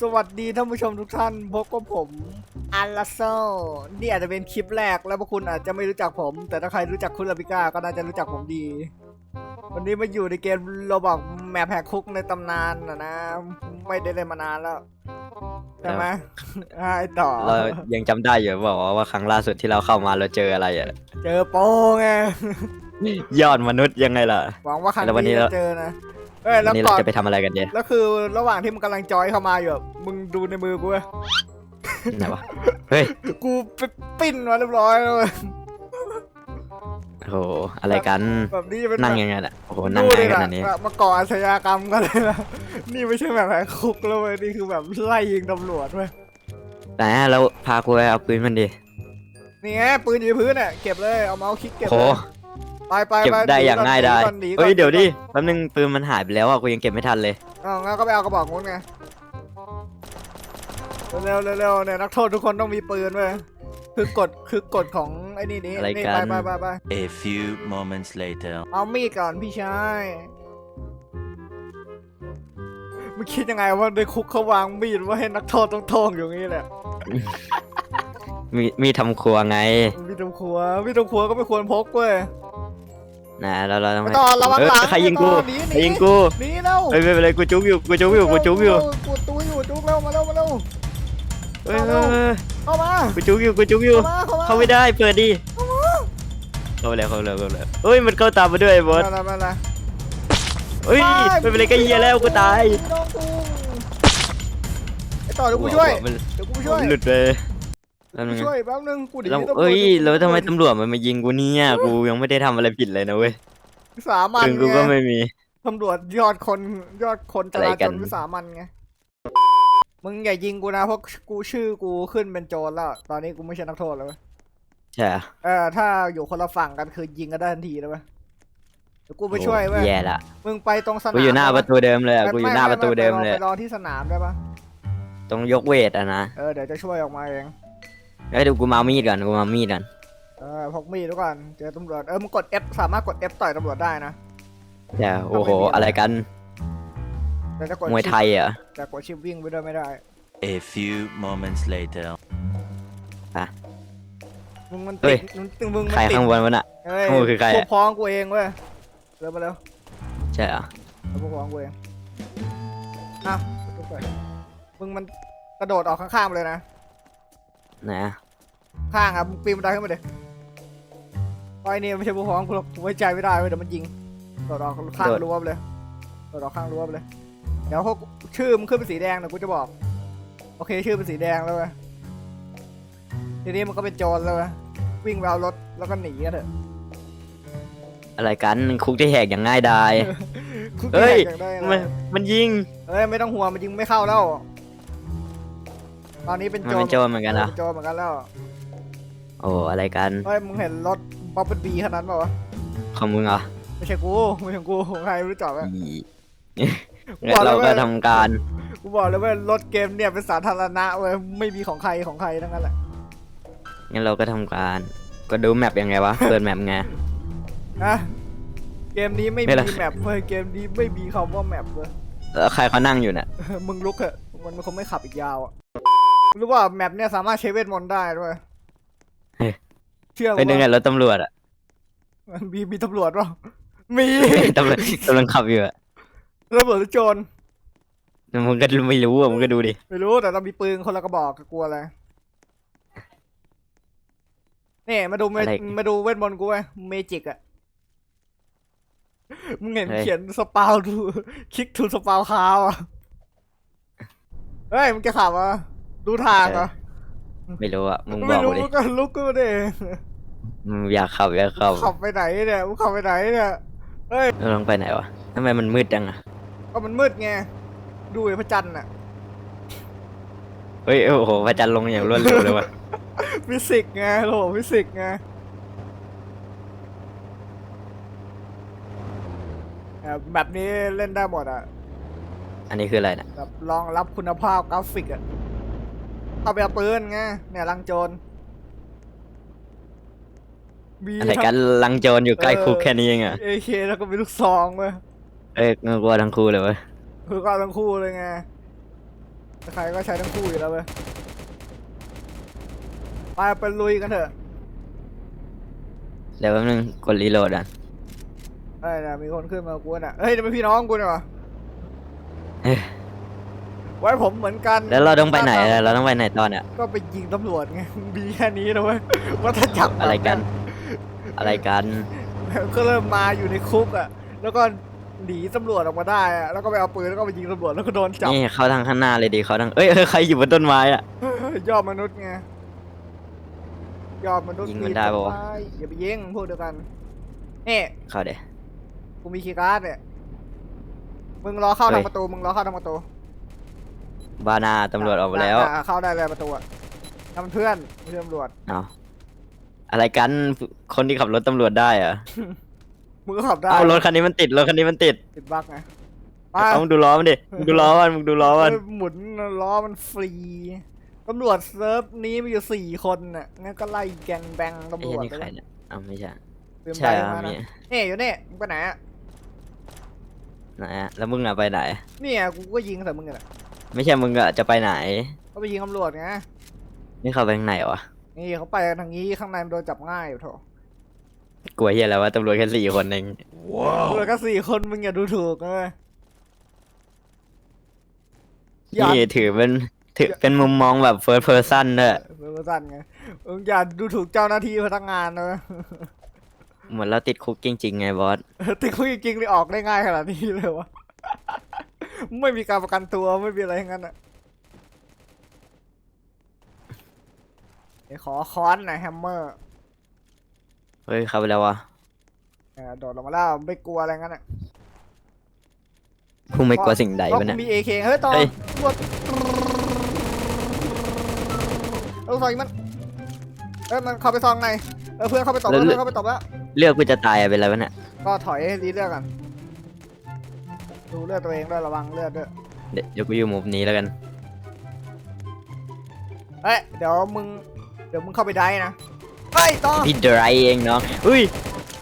สวัสดีท่านผู้ชมทุกท่านพบกับผมอัลลาโซนี่อาจจะเป็นคลิปแรกแล้วพวกคุณอาจจะไม่รู้จักผม แต่ถ้าใครรู้จักคุณลาบิก้าก็น่าจะรู้จักผมดี วันนี้มาอยู่ในเกมโรบอกแมปแหกคุกในตำนานนะนะ ไม่ได้เล่นมานานแล้วใช่ไหมอ่าไอต่อเรายังจำได้อยู่บอกว่าว่าครั้งล่าสุดที่เราเข้ามาเราเจออะไรอะเจอโป้ไงยอดมนุษย์ยังไงล่ะหวังว่าครั้งแล้ววันนี้นี้เราจะเจอนะ เอ้ยแล้วัวนนี้ก่เราอนจะไปทำอะไรกันเดียแล้วคือระหว่างที่มึงกำลังจอยเข้ามาอยู่อะมึงดูในมือกูเว้ยไหนวะเฮ้ยกูไปปิ้นมาเรียบร้อยแล้วเว้ยโอ้โหอะไรกันแบบนี้จะเป็นนั่งแบบยังไงน่ะโอ้โหนั่งดูไงดิขนะนาดนี้แบบมาก่ออาชญากรรมกันเลยนะนี่ไม่ใช่แบบแหกคุกแล้วเว้ยนี่คือแบบไล่ยิงตำรวจเว้ยแต่เราพากูไปเอาปืนมันดินี่ไงปืนอยู่ที่พื้นเนี่ยเก็บเลยเอาเมาส์คลิกเก็บโหเลย ไปไปเก็บไปได้หนีอย่างก่นง่ายได้หนีก่อนหนีก่อนเฮ้ยเดี๋ยวดิแป๊บนึงปืนมันหายไปแล้วอะกูยังเก็บไม่ทันเลยอ๋องั้นก็ไปเอากระบอกงูนไงเร็วๆเร็วๆเนี่ยนักโทษทุกคนต้องมีปืนเว้ยคือกฎคือกฎของไอ้นี่นี่อะไรนี่กัไปนไปไปไป A few moments later. เอามีดก่อนพี่ชายมึงคิดยังไงว่าในคุกเขาวางมีดว่าให้นักโทษต้องโทงอยู่งี้แหละมีมีทำครัวไง มีตรงครัว มีตรงครัวก็ไม่ควรพกเว้ย นะเราเราต้องไอ้ต่อระวังเอ้ยหลังใครยิงกูไอ้ต่อหนีหนี ใครยิงกูหนีแล้วเฮ้ยไม่เป็นไรกูจุกอยู่กูจุกอยู่กูจุกอยู่กูตู้อยู่จุกเร็วมาเร็วมาเร็วเฮ้ยเฮ้ยเฮ้ยเข้ามากูจุกอยู่กูจุกอยู่ เข้ามาเข้ามาเข้าไม่ได้เปิดดิเข้าไปแล้วเข้าไปแล้วเข้าไปแล้วเฮ้ยมันเข้าตามมาด้วยไอ้บอสมาละมาละเฮ้ยไม่เป็นไรก็เหี้ยแล้วกูตายไม่ต้องกูไอ้ต่อเดี๋ยวกูช่วยมันเดี๋ยวกูช่วย มันหลุดไป แล้วกูนึงช่วยแป๊บนึงกูหนีแล้วตำรวจเอ้ยอยู่แล้วทำไมตำรวจมันมายิงกูเนี่ยกูยังไม่ได้ทำอะไรผิดเลยนะเว้ยสามัญถึงกูไงก็ไม่มีตำรวจยอดคนยอดคนจอะไรรากัจนรวิสามันไงมึงอย่ายิงกูนะเพราะกูชื่อกูขึ้นเป็นโจรแล้ว ตอนนี้กูไม่ใช่นักโทษแล้วเว้ยใช่อะเออถ้าอยู่คนละฝั่งกันคือยิงกันได้ทันทีเลยเว้ยเดี๋ยวกูไปช่วยเว้ยแย่ละมึงไปตรงสนามกูอยู่หน้าประตูเดิมเลยอะไกูอยู่หน้าประตูเดิมเลยไปรอที่สนามได้ปะตรงยกเวทอะนะเออเดี๋ยวจะช่วยออกมาเอง เฮ้ยเดี๋ยวกูมาเอามีดก่อนกูมาเอามีดก่อนเออพกมีดด้วยก่อนเจอตำรวจเออมึงกด F สามารถกด F ต่อยตำรวจได้นะใช่โอ้โห อะไรกันแต่จะกดมวยไทยเหรอแต่กดชิปวิ่งไปด้วยไม่ได้ A few moments later. มึงมันเฮ้ติย ดมึงมึงมึงใครติดข้างบนวะน่ะ เฮ้ยโอ้คือใครอะ พวกพ้องกูเองเว้ยเร็วมาเร็วใช่เหรอเอาพวกพ้องกูเองอะทุกคนมึงมันกระโดดออกข้างๆไปเลยนะ ไหนอะข้างอะมึงปีนบันไดขึ้นมาเดี๋ยวไอ้นี่ไม่ใช่พวกพ้องกูหรอกกูไว้ใจไม่ได้เว้ยเดี๋ยวมันยิงโดดออกข้างรั้วไปเลยโดดออกข้างรั้วไปเลย เดี๋ยวพวกชื่อมึงขึ้นเป็นสีแดงเดี๋ยวกูจะบอก โอเคชื่อเป็นสีแดงแล้วเว้ยทีนี้มันก็เป็นโจรแล้วเว้ยวิ่งไปเอารถแล้วก็หนีกันเถอะอะไรกันคุกที่แหกอย่างง่ายดาย คุกเฮ้ยแขกอยากได้อะไรมันมันยิงเอ้ยไม่ต้องห่วงมันยิงไม่เข้าแล้ว ตอนนี้เป็นมันโจรเป็นโจรเหมือนกันนะเป็นโจรเหมือนกันแล้วโอ้อะไรกันเฮ้ยมึงเห็นรถบ๊อบเป็นบีขนาดนั้นเปล่าวะของมึงเหรอไม่ใช่กูไม่ใช่กูของใครไม่รู้จักอะ อีกูบอกแล้วเราก็ว่าทำการ กูบอกเลยว่ารถเกมเนี่ยเป็นสาธารณะเว้ยไม่มีของใครของใครทั้งนั้นแหละงั้นเราก็ทำการ ก็ดูแมปยังไงวะ เปิดแมปไง นะเกมนี้ไม่ไม่มีละ แมปเว้ยเกมนี้ไม่มีคำว่าแมปเว้ยแล้วใครเขานั่งอยู่เนี่ย มึงลุกเถอะมันมันคงไม่ขับอีกยาวอะ รู้ว่าแมปเนี่ยสามารถใช้เวทมนต์ได้ด้วยเฮ้ย เชื่อเป็นยังไงว่ารถตำรวจอะมีมีตำรวจเปล่ามี ตำรวจกำลังขับอยู่อะตำรวจหรือโจรมึงก็ไม่รู้อะมึงก็ดูดิ ไม่รู้แต่เรามีปืนคนละกระบอกกลัวอะไรนี่มาดูเมอะไรมาดูเวทมนต์กูไว้เมจิกอะมึงเห็นเฮ้ย เขียนสปาวดูคลิกทูสปาวคาวอะเฮ้ยมึงจะขับอะ ดูทางเหรอะไม่รู้อะมึงบไม่อกรู้กูดิก็ลุกก็ดิมึงอยากขับอยากขับขับไปไหนเนี่ยมึงขับไปไหนเนี่ยเราลองไปไหนวะทำไมมันมืดจังอะก็มันมืดไงดูไอ้พระจันทร์น่ะเฮ้ยโอ้โหพระจันทร์ลงอย่างรวดเร็วเลยวะฟิสิกส์ไงโหฟิสิกส์ไงอะแบบนี้เล่นได้หมดอะอันนี้คืออะไรนะแบบรองรับคุณภาพกราฟิกอะ เอาไปเอาปืนไงเนี่ยลังโจรมีอะไรกันลังโจรอยู่ใกล้คุกแค่นี้เองอะเอเคแล้วก็มีลูกซองเว้ยเอ้ยกลัวทั้งคู่เลยเว้ยคือก็เอาทั้งคู่เลยไงใครก็ใช้ทั้งคู่อยู่แล้วเว้ยไปไปลุยกันเถอะเดี๋ยวแป๊บนึงกดรีโหลดอะเอ้ยนะมีคนขึ้นมากูน่ะเฮ้ยนี่เป็นพี่น้องกูเนี่ยวะเอ้ย ไว้ผมเหมือนกันแล้วเราต้องไปไหนอะเราต้องไปไหนตอนอะก็ไปยิงตำรวจไงดีแค่นี้นะเว้ยว่าถ้าจับอะไรกัน อะไรกันก็เริ่มมาอยู่ในคุกอะ แล้วก็หนีตำรวจออกมาได้อะแล้วก็ไปเอาปืนแล้วก็ไปยิงตำรวจแล้วก็โดนจับนี่เข้าทางข้างหน้าเลยดีเขาทางเอ้ยเอ้ยใครอยู่บนต้นไม้อะยอดมนุษย์ไงยอดมนุษย์ยิงมันได้ปะวะปีนต้นไม้อย่าไปยิงพวกเดียวกันนี่เข้าเดี๋ยวกูมีคีย์การ์ดเนี่ยมึงรอเข้าเฮ้ทายงประตูมึงรอเข้าทางประตู บานาตำรวจออกมาแล้วอะเข้าได้เลยประตูอะทำเพื่อนเพื่อนตำรวจเอาอะไรกันคนที่ขับรถตำรวจได้เหรอะมึงก็ขับได้เอารถคันนี้มันติดรถคันนี้มันติดติดบั๊กไงไป เอามึงดูล้อมันดิมึงดูล้อมันมึงดูล้อมัน เออหมุนล้อมันฟรี ตำรวจเซิร์ฟนี้มีอยู่สี่คนน่ะ งั้นก็ไล่แกงแบงตำไอ้รวจนี่ไปใครเลยเนี่ยเอาไม่ใช่ลืมใช่ไปเหรอมามีนะนี่อยู่นี่มึงไปไหนอะไหนอะแล้วมึงอะไปไหน เนี่ยกูก็ยิงใส่มึงกันแหละ ไม่ใช่มึงอะจะไปไหน ก็ไปยิงตำรวจไง นี่เขาไปทางไหนวะนี่เขาไปทางนี้ข้างในมันโดนจับง่ายอยู่โถกลัวเฮียแล้วว่าตำรวจแค่สี่คนเองตำรวจก็สี่คนมึงอย่าดูถูกนะเว้ยอย่านี่ถือเป็นถือเป็นมุมมองแบบ first person ด้วยเพื่อนสั้นไงมึงอย่าดูถูกเจ้าหน้าที่พนักงานนะเว้ยเหมือนเราติดคุกจริง ๆ ไงบอส ติดคุกจริงๆนี่ออกได้ง่ายขนาดนี้เลยวะ ไม่มีการประกันตัวไม่มีอะไรทั้งนั้นอะเดี๋ยวขอค้อนหน่อยแฮมเมอร์เฮ้ยเข้าไปแล้ววะเออโดดลงมาแล้วไม่กลัวอะไรงั้นอะผู้ไม่กลัวสิ่งใดเพราะวะกูเนี่ย มีเอเคเฮ้ยต่อเฮ้ยตำรวจเอาซองอีกมันเอ้ยมันเข้าไปซองในเออเพื่อนเข้าไปตบแล้วเพื่อนเข้าไปตบแล้ว เลือกกูจะตายอะเป็นไรวะเนี่ยก็ถอยให้รีเลือดกัน ดูเลือดตัวเองด้วยระวังเลือดด้วยเดี๋ยวเดี๋ยวกูอยู่มุมนี้แล้วกัน เฮ้ยเดี๋ยวมึงเดี๋ยวมึงเข้าไปได้นะเฮ้ยต่อ พี่ดรายเองเนาะอุ้ย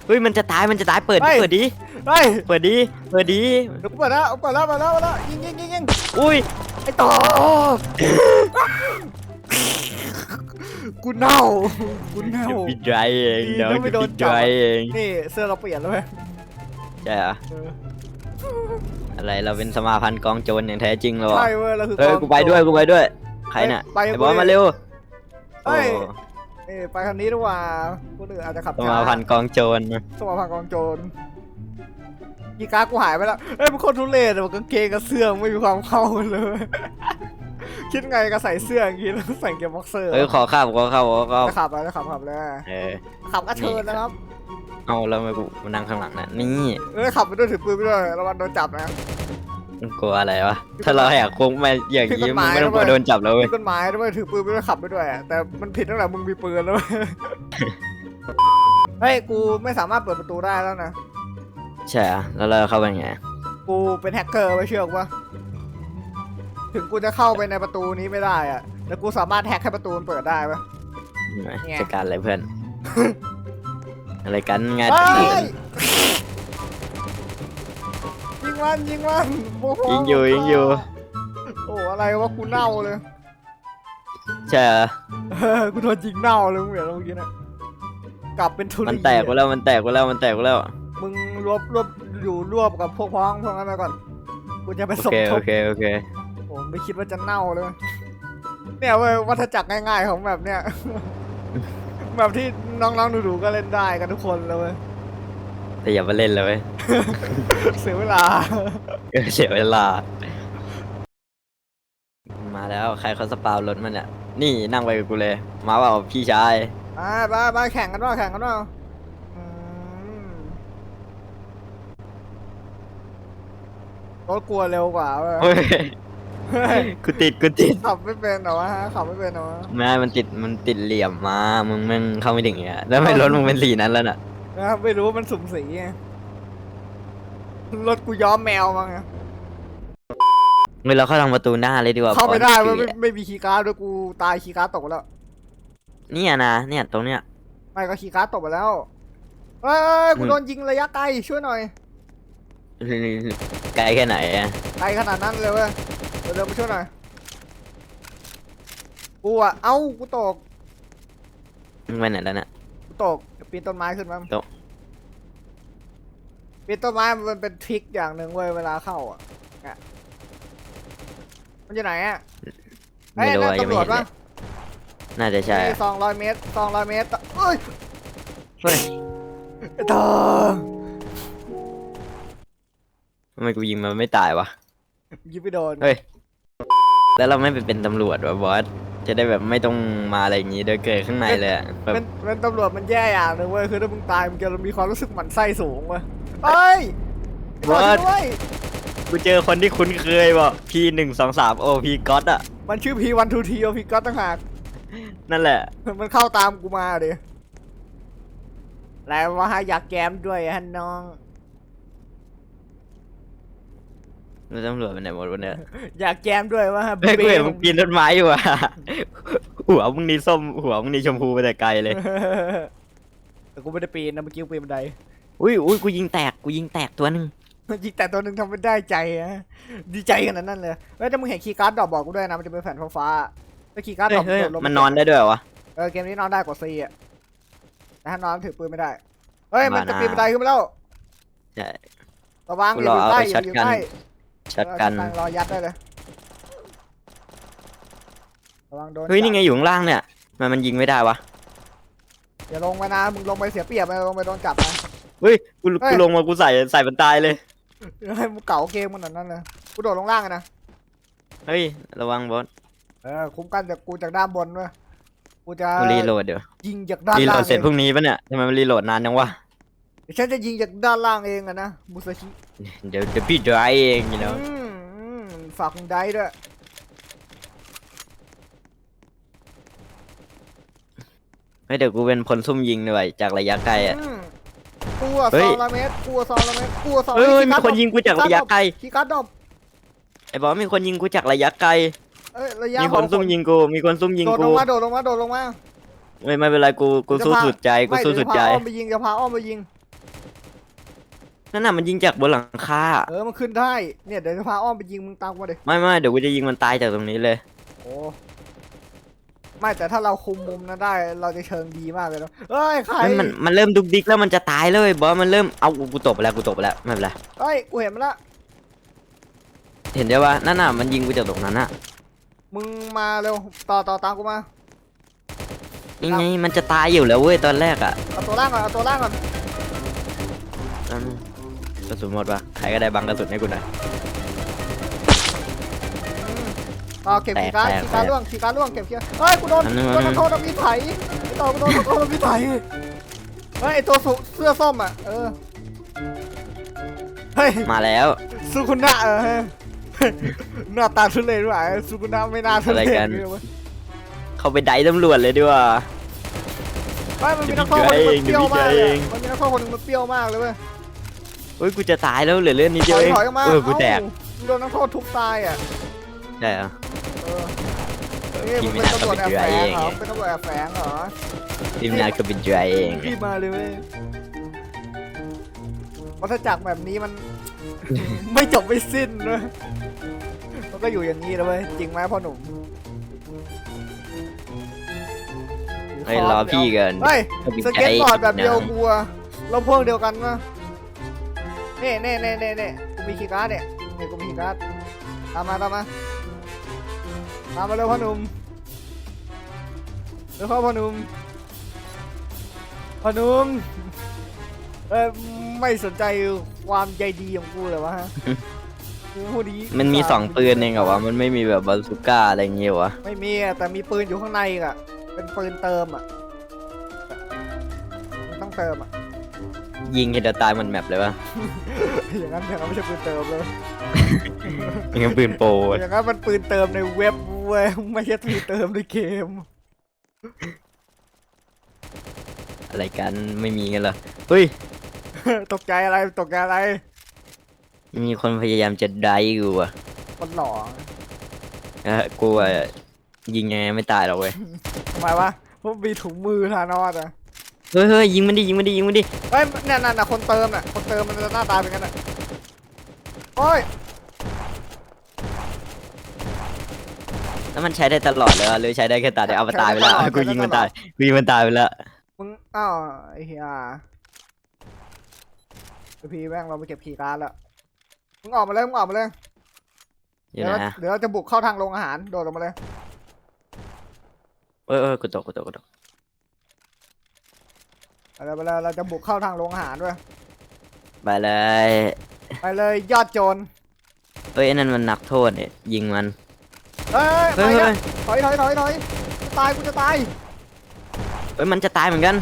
อุ้ยมันจะตายมันจะตายเปิดดิเฮ้ย เปิดดิเฮ้ยเปิดดิเปิดดิเดี๋ยวกูเปิดแล้วเปิดแล้วเปิดแล้วเปิดแล้วยิงยิงยิงยิงอุ้ยไอ้ต่อกูเน่ากูเน่า พี่ดรายเองดีเนาะนะไม่โดนพี่จัดบ รายเองนี่เสื้อเราเปลี่ยนแล้วไหมใช่เหรอ เออ อะไรเราเป็นสมาพันธ์กองโจรอย่างแท้จริงเหรอใช่เว้ยเราคือเฮ้ยกองกูไปด้วยกูไปด้วย ใครน่ะไปไอ้กับอสมาเร็วเฮ้ยโอ้เอ้ยไปคันนี้ดีกว่าคนอื่นอาจจะขับสมาพันธ์กองโจรสมาพันธ์กองโจรกีการดกูหายไปแล้วเอ้ยมันโคนทุเรศอะกางเกงกับเสื้อไม่มีความเข้ากันเลย คิดไงก็ใส่เสื้ออย่างงี้แล้วใส่เกงบ็อกเซอร์เฮ้ยขอข้าวขอข้าวขอข้าวจะขับแล้วจะขับขับเลยเออขับก็เชิญนะครับ เอาแล้วทำไมกูมานั่งข้างหลังน่ะนี่เอ้ยขับไปด้วยถือปืนไปด้วยระวังโดนจับนะมึงกลัวอะไรวะ ถ้าเราแหกโค้งมาอย่างผิดกนี้ฎหมึมางยไม่ต้องกลัวนะเว้ยโดนจับแล้วเว้ยมีกฎหมายด้วยถือปืนไปด้วยขับไปด้วยอะแต่มันผิดตั้งแต่มึงมีปืนแล้วเว้ยเฮ้ยกูไม่สามารถเปิดประตูได้แล้วนะใช่อะแล้วเราเข้าไปไงกูเป็นแฮกเกอร์ไม่เชื่อกูปะถึงกูจะเข้าไปในประตูนี้ไม่ได้อะแต่กูสามารถแฮกให้ประตูมันเปิดได้ปะไหนไงจัดการอะไรเพื่อน อะไรกันงานเฮ้อื่ยนยิงมันยิงมันโอ้โหยิงอยู่ยิงอยู่โอ้อะไรวะกูเน่าเลยใช่เหรอเออกูโดนยิงเน่าเลยมึงเห็นเมื่อกี้นะกลับเป็นทุมันลีแตกไปแล้วมันแตกไปแล้วมันแตกไปแล้วมึงรวบรวบอยู่รวบกับพวกพ้องพวกนั้นไปก่อนกูจะไปโอสมเคทโอบเคโอเคผมไม่คิดว่าจะเน่าเลย เนี่ยเว้ยวัฏจักรง่ายๆของแบบเนี้ย แบบที่น้องๆหนูๆก็เล่นได้กันทุกคนเลยเว้ยแต่อย่ามาเล่นเลยเว้ยเสียเวลาเออเสียเวลา มาแล้วใครเขาสปาวรถมันเนี่ย นี่นั่งไปกับกูเลย มาเปล่าพี่ชายอ่าบ้าบ้าแข่งกันว่าแข่งกันว่าอืมรถกลัวเร็วกว่าเว้ยเฮ้ยเฮ้ย กูติดกูติดขับไม่เป็นเหรอวะฮะขับไม่เป็นเหรอวะแม่มันติดมันติดเหลี่ยมมา มึงแม่งเข้าไม่ถึงเงี้ยแล้วไม่รถมึงเป็นสีนั้นแล้วน่ะ นะครับไม่รู้ว่ามันสุ่มสีไงรถกูย้อมแมวมาไงเฮ้ยเราเข้าทางประตูหน้าเลยดีกว่าเข้าไม่ได้พเว้ร้ยอไม่ขี่ไม่มีคีย์การ์ดด้วยกูตายคีย์การ์ดตกไปแล้วเนี่ยนะเนี่ยตรงเนี้ยไม่ก็คีย์การ์ดตกไปแล้วเอ้ยเอ้ยกูมึงโดนยิงระยะไกลช่วยหน่อยไกลแค่ไหนอะไกลขนาดนั้นเลยเว้ย เดี๋ยวเดินมาช่วยหน่อยกูอะเอ้ากูตกมึงไปไหนแล้วน่ะ กูตกเดี๋ยวปีนต้นไม้ขึ้นมาตก ปีนต้นไม้มันเป็นทริคอย่างหนึ่งเว้ยเวลาเข้าอะอะมันอยู่ไหนอะไม่รู้เอ้อะยยังนั่นไม่ตำรวเห็จนเลปะยน่าจะใช่อะสองร้อยเมตรสองร้อยเมตรเอ้ยเฮ้ยไอ้ตาทำไมกูยิงมันไม่ตายวะ ยิงไม่โดนเฮ้ย แล้วเราไม่ไปเป็นตำรวจวะบอส จะได้แบบไม่ต้องมาอะไรอย่างงี้เดินเกิดข้างในเลยอะแบบเป็นเป็นตำรวจมันแย่อย่างหนึ่งเว้ยคือถ้ามึงตายมึงจะมีความรู้สึกหมั่นไส้สูงเว้ยเอ้ยไอ้ตาช่วยด้วยกูเจอคนที่คุ้นเคยว่ะพีหนึ่งสองสามโอพีก๊อตอะมันชื่อพีวันทูทีโอพีก็ต่างหากนั่นแหละ มันเข้าตามกูมาดิแล้วว่าอยากแกมด้วยฮะน้อง แล้วตำรวจไปไหนหมดวะเนี่ยอยากแกมด้วยว่าเฮ้ยกูเห็นมึงปีนต้นไม้อยู่อะหัวมึงนี่ส้มหัวมึงนี่ชมพูไปแต่ไกลเลย แต่กูไม่ได้ปีนนะเมื่อกี้กูปีนบันไดอุ้ยอุ้ยกูยิงแตกกูยิงแตกตัวหนึงยิงแต่ตัวหนึ่งทำไม่ได้ใจอะดีใจขนาดนั้นเลยเฮ้ยถ้ามึงเห็นคีย์การ์ดดรอปบอกกูด้วยนะมันจะเป็นแผ่นฟ้าๆถ้าคีย์การ์ดเฮ้ดรยอปเฮ้ยโดดลงมันนอนได้ด้วยเหรอวะเออเกมนี้นอนได้กว่าซีอะแต่ถ้านอนถือปืนไม่ได้เฮ้ยมันจะมานะปีนบันไดขึ้นมาแล้วใช่ระวังกูอย่ารออยู่ใก ล้เอาอย่าอยู่ช็อตกันใกล้ช็อตกันเออรอยัดได้เลยระวังโดนเฮ้ย นี่จับไงอยู่ข้างล่างเนี่ย มันมันยิงไม่ได้วะ อย่าลงมานะ มึงลงไปเสียเปรียบนะลงไปโดนจับนะ เฮ้ย กูเฮ้ย กูลงมากูใส่ใส่มันตายเลยให้มึงเก่าเกมมันนั่นเลยกูโดดลงล่างอะนะ เฮ้ย ระวังบอสเออ คุ้มกันจากกูจากด้านบนเว้ยกูจะกูรีโหลดเดี๋ยวยิงจากด้านรีโหลล่างดเสร็จเอพงรุ่งนี้ปะเนี่ยทำไมมันรีโหลดนานจังวะเดี๋ยวฉันจะยิงจากด้านล่างเองอะนะมุสชิเดี๋ยวเดี๋ยวพี่ดรายเอง you know อืมอืมฝากคุณได้ด้วยเฮ้ยเดี๋ยวกูเป็นพลซุ่มยิงด้วยจากระยะไกลอะ อืมกูอะเฮ้สยองร้อยเมตรกูอะสองร้อยเมตรกูอะสองเฮ้ยเฮ้ยมีคีย์คการ์นดยิงกูจากระยะไกลคีย์การ์ดดรอปไอ้บอสมีคนยิงกูจากระยะไกลเอ้ยระยะมีคนของซุ่มยิงกูมีคนซุ่มยิงโดดลกูงมาโดดลงมาโดดลงมา ไม่ไม่เป็นไรกูกูจะสู้พาสุดใจกูไม่สู้สุดใจเยวจะพาอ้อมไปยิงจะพาอ้อมไปยิง นั่นน่ะมันยิงจากบนหลังคาเออมันขึ้นได้ เนี่ยเดี๋ยวจะพาอ้อมไปยิงมึงตามกูมาดิไม่ไม่เดี๋ยวกูจะยิงมันตายจากตรงนี้เลย โอ้ไม่แต่ถ้าเราคุมมุมนั้นได้ เราจะเชิงดีมากเลยนะเอ้ยใครเฮ้ยมันมันเริ่มดุกดิกแล้วมันจะตายเลยบอสมันเริ่มเอากูกูตบไปแล้วกูตบไปแล้วไม่เป็นไรเฮ้ยกูเห็นมันละเห็นได้ว่านั่นน่ะมันยิงกูจากตรงนั้นน่ะมึงมาเร็วต่อต่อตามกูมายังไงมันจะตายอยู่แล้วเว้ยตอนแรกอะเอาตัวล่างก่อนเอาตัวล่างก่อนนั่น กระสุนหมดปะใครก็ได้บังกระสุนให้กูหน่อยต่อเก็บแตกขีย์การ์ดแตกขีย์การ์ดแตก ล่วงขีย์การ์ดล่วงเก็บขีย์เฮ้ยกูโดนอันนึงโดอันนนึนังกโทษทำมีไถไอ้ต่อกูโดนนักโทษทำมีไถเฮ้ยไอ้ตัวสุเสื้อส้มอะเออเฮ้ยมาแล้วสุกุนะเออเฮ้ยหน้าตาทุเรศด้วยสุกุนะไม่น่าทุเรศอะไรกัน เลยเว้ยเขาไปไดตำรวจเลยดีกว่า เฮ้ยมันมีนักโทษคนหนึงมันเปรี้ยวมากเลยเดี๋ยวพี่อะมันมีนักโทษคนหนึงมันเปรี้ยวมากเลยเว้ย เฮ้ยกูจะตายแล้วเหลือเลือดนิดถเดียวอยเองถอยออกมาเออกูแตกเอ้ามึงโดนนักโทษทุบตายอะใช่เหรอ เออนี่พี่มึงไม่เป็นน่าตำรวจแอบแฝงเหรอเป็นเดือยเองเป็นตำรวจแอบแฝงเหรอทีมงานก็เป็นใจเองพี่มาเลยเว้ยวัฏจักรแบบนี้มัน ไม่จบไม่สิ้นเว้ยมันก็อยู่อย่างนี้แล้วเว้ยจริงไหมพ่อหนุ่มเฮ้ยรอพี่กันเฮ้ยก็เป็นสใจเก็ตบอร์ดแบบเดียวนะกูอะเราพวกเดียวกันวะ เน่เน่เน่เน่เน่กูมีคีย์การ์ดเนี่ยเนี่ยกูมีคีย์การ์ดตามมาตามมาตามมาเร็วพ่อหนุ่มเร็วเข้าพ่อหนุ่มพ่อหนุ่มเอ้ยไม่สนใจความใจดีของกูเลยวะฮะกูพูดดีมันมีสองปืนเองเหรอวะมันไม่มีแบบบาซูก้าอะไรอย่างเงี้ยวะไม่มีอะแต่มีปืนอยู่ข้างในอีกอะเป็นปืนเติมอะมันต้องเติมอะ ยิงให้เดยวตายหมันแมปเลยวะอย่างนั้นอย่างนั้นไม่ใช่ปืนเติมเลยยิงปืนโปรอย่างนั้นมันปืนเติมในเว็บเว้ยไม่ใช่ปืนเติมในเกมอะไรกันไม่มีกันเหรอเฮ้ยตกใจอะไรตกใจอะไรมีคนพยายามจะได้กูอะมันหล่อเออกูอะยิงยังไงไม่ตายหรอกเว้ยทำไมวะเพราะมีถุงมือทานอสอะ เฮ้ยเฮ้ยยิงมันดิยิงมันดิยิงมันดิเฮ้ยเนี่ยนั่นน่ะคนเติมน่ะคนเติมมันจะหน้าตาเป็นกันน่ะโอ้ยแล้วมันใช้ได้ตลอดเลยวะหรือใช้ได้แค่ตาเดียวเอามาตายไปแล้วใช้ได้ตลอดกูยิงมันตายกูยิงมันตายไปแล้วมึงอ้าวไอ้เฮียไอพีแม่งเราไปเก็บคีย์การ์ดแล้วมึงออกมาเลยมึงออกมาเลยอยู่เดี๋ยวไหนเราอะเดี๋ยวเราจะบุกเข้าทางโรงอาหารโดดลงมาเลย เออเออกูตกกูตกกูตก ไปเลยไปเลยเราจะบุกเข้าทางโรงอาหารด้วยไปเลยไปเลยยอดโจรเฮ้ยไอ้นั่นมันนักโทษเนี่ยยิงมัน เฮ้ยเฮ้ยไปเฮ้อะยถอยถอยถอยถอยจะตายกูจะตายเฮ้ยมันจะตายเหมือนกัน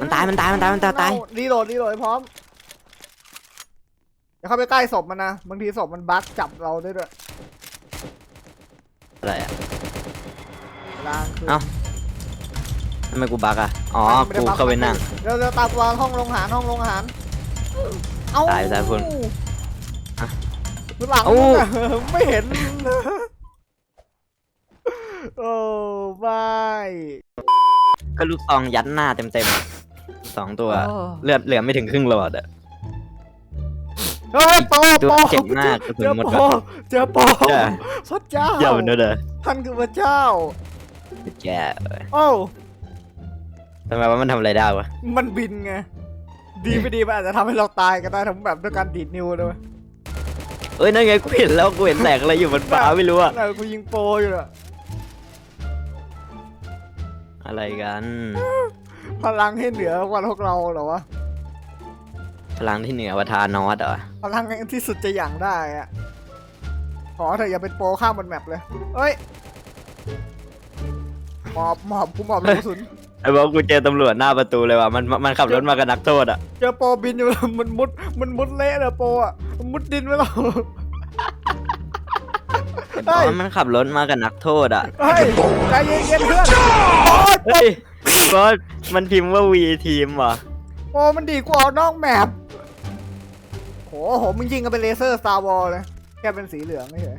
มันตายมันตายมันตายมันตายตายเอรีโหลดรีโหลดให้พร้อมอย่าเข้าไปใกล้ศพมันนะบางทีศพมันบั๊กจับเราได้ด้วยอะไรอะ ล้างคือเอ้า ทำไมกูบักอะอ๋อ ไม่ได้กูบั๊เข้าไปนั่ง เร็วเร็วตามวางห้องโรงอาหารห้องโรงอาหารเอ้าตายตายคุณอะหลังเอ้ามึงอะไม่เห็น โอ้ไม่ก็ลูกซองยัดหน้าเต็มเต็มๆสองตัว โอ้เลือดเหลือไม่ถึงครึ่งหลอดอะ เฮ้ยโปตัวโปเจ็บมากกระสุเจนอหมด โปก่อนเจอโปใช่พระเจ้าเยี่ยมเลยเด้อท่านคือพระเจ้าแกโอ้ ทำไมว่ามันทำอะไรได้วะ มันบินไง ดีไม่ดีมันอาจจะทำให้เราตายก็ได้ทั้งแบบด้วยการดีดนิ้วด้วยเอ้ยนั่นไงกูเห็นแล้วกูเห็นแหลกอะไรอยู่บนฟ้าไม่รู้อะน่ะกูยิงโปรอยู่อะอะไรกัน พลังให้เหนือกว่าพวกเราเหรอวะ พลังที่เหนือวัฒานอสเหรอ พลังที่สุดจะอย่างได้อะขอเถอะอย่าเป็นโปรข้ามบนแมปเลย เอ้ย หมอบหมอบกูหมอบลูกกระสุน ไอ้บอกกูเจอตำรวจหน้าประตูเลยว่ะมันมันขับรถมากับนักโทษอะเจอโปรบินอยู่ มันมุดมันมุดเละเลยโปรอะมันมุดดินไปแล้ว ไอ้บอสมันขับรถมากับนักโทษอะเฮ้ยใจเย็นๆเพื่อนโอ้ยเฮ้ยบอสมันพิมพ์ว่าวีทีมว่ะโปรมันดีกว่าออกนอกแมปโหโหมึงยิงกันเป็นเลเซอร์ Star Wars เลยแค่เป็นสีเหลืองไม่ใช่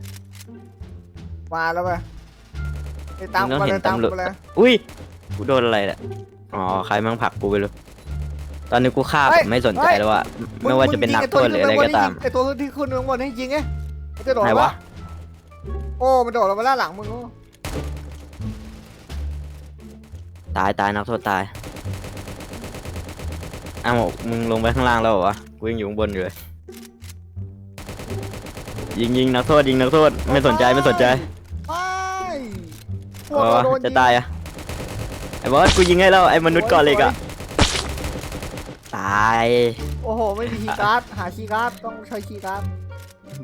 มาแล้วไปไปตามกูมาเลยตามกูมาเลย อุ้ย กูโดนอะไรเนี่ยอ๋อใครมั่งผลักกูไปเลยตอนนี้กูฆ่าเฮ้ผยมไม่สนใจแล้วว่ามึงไม่ว่าจะเป็นนักโทษหรืออะไรก็ตามไอตัวที่ขึ้นข้างบนให้ยิงไงมันจะโดดไหนลงวะมาโอ้มันโดดลงมาด้านหลังมึงโอ้ตายตายนักโทษตายอ้าวมึงลงไปข้างล่างแล้วเหรอวะกูยังอยู่ข้างบนอยู่เลยยิงยิงนักโทษยิงนักโทษไม่สนใจไม่สนใจไปพเอวกอเราโดนจะตายอะ ไอ้บอสกูยิงให้แล้วไอ้มนุษย์ก่อนเลยอะตายโอ้โห ไม่มีคีย์การ์ด หาคีย์การ์ด ต้องใช้คีย์การ์ด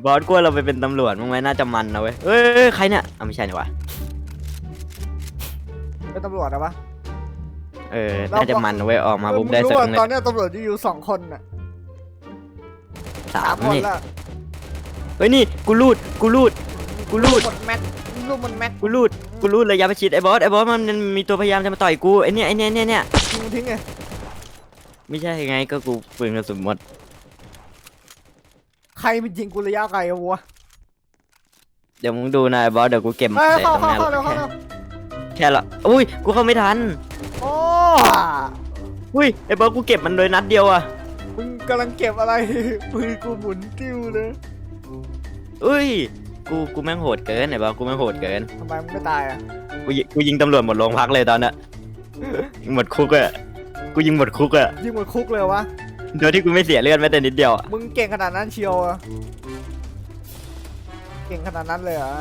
บอสกลัวเราไปเป็นตำรวจมั้งไหมน่าจะมันนะเว้ยเอ้ยเอ้ยใครเนี่ยอะไม่ใช่นี่หวะเป็นตำรวจนะปะเออน่าจะมันนะเว้ยออกมาปุ๊บได้มึงสัรู้กว่าหนึ่ตอนงเนี้ยตำรวจอยู่สองคนน่ะสาสามมคนนี่ละเฮ้ยนี่กูรูดกูรูดกูรูดหมดแม็ก ลูกมันแม็กกูรูดกูรูดระยะประชิดไอ้บอสไอ้บอสมันมีตัวพยายามจะมาต่อยกูไอ้เนี่ยไอ้เนี่ยเนี่ยเนี่ยยิงมันทิ้งไงไม่ใช่ไงก็กูปืนกระสุนหมดใครมันยิงกูระยะไกลอะวัวเดี๋ยวมึงดูนะไอ้บอสเดี๋ยวกูเก็บเอ้ยใส่เข้าตรงเข้านี้เข้าเร็วเข้าเร็วแค่ละอุ้ยกูเข้าไม่ทันโอ้อุ้ยไอ้บอสกูเก็บมันโดยนัดเดียวอะมึงกำลังเก็บอะไรมือกูหมุนติ้วเลยอุ้ย กูกูแม่งโหดเกินไอ้บอสกูแม่งโหดเกินทำไมมึงไม่ตายอะกูยิงกูยิงตำรวจหมดโรงพักเลยตอนเนี้ยหมดคุกอะกูยิงหมดคุกอะยิงหมดคุกเลยวะ โดยที่กูไม่เสียเลือดแม้แต่นิดเดียวอะมึงเก่งขนาดนั้นเชียวอะเก่งขนาดนั้นเลยเหรอ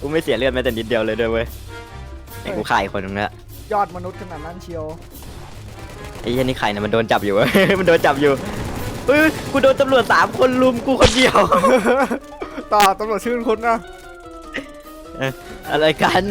กูไม่เสียเลือดแม้แต่นิดเดียวเลยด้วยเว้ยไอ้กูขายคนตรงเนี้ยยอดมนุษย์ขนาดนั้นเชียว ไอ้เหี้ยนี่ใครนะมันโดนจับอยู่เว้ย มันโดนจับอยู่เฮ้ยกูโดนตำรวจสามคนลุมกูคนเดียว ต่อตำรวจชื่อคุณนะอะไรกัน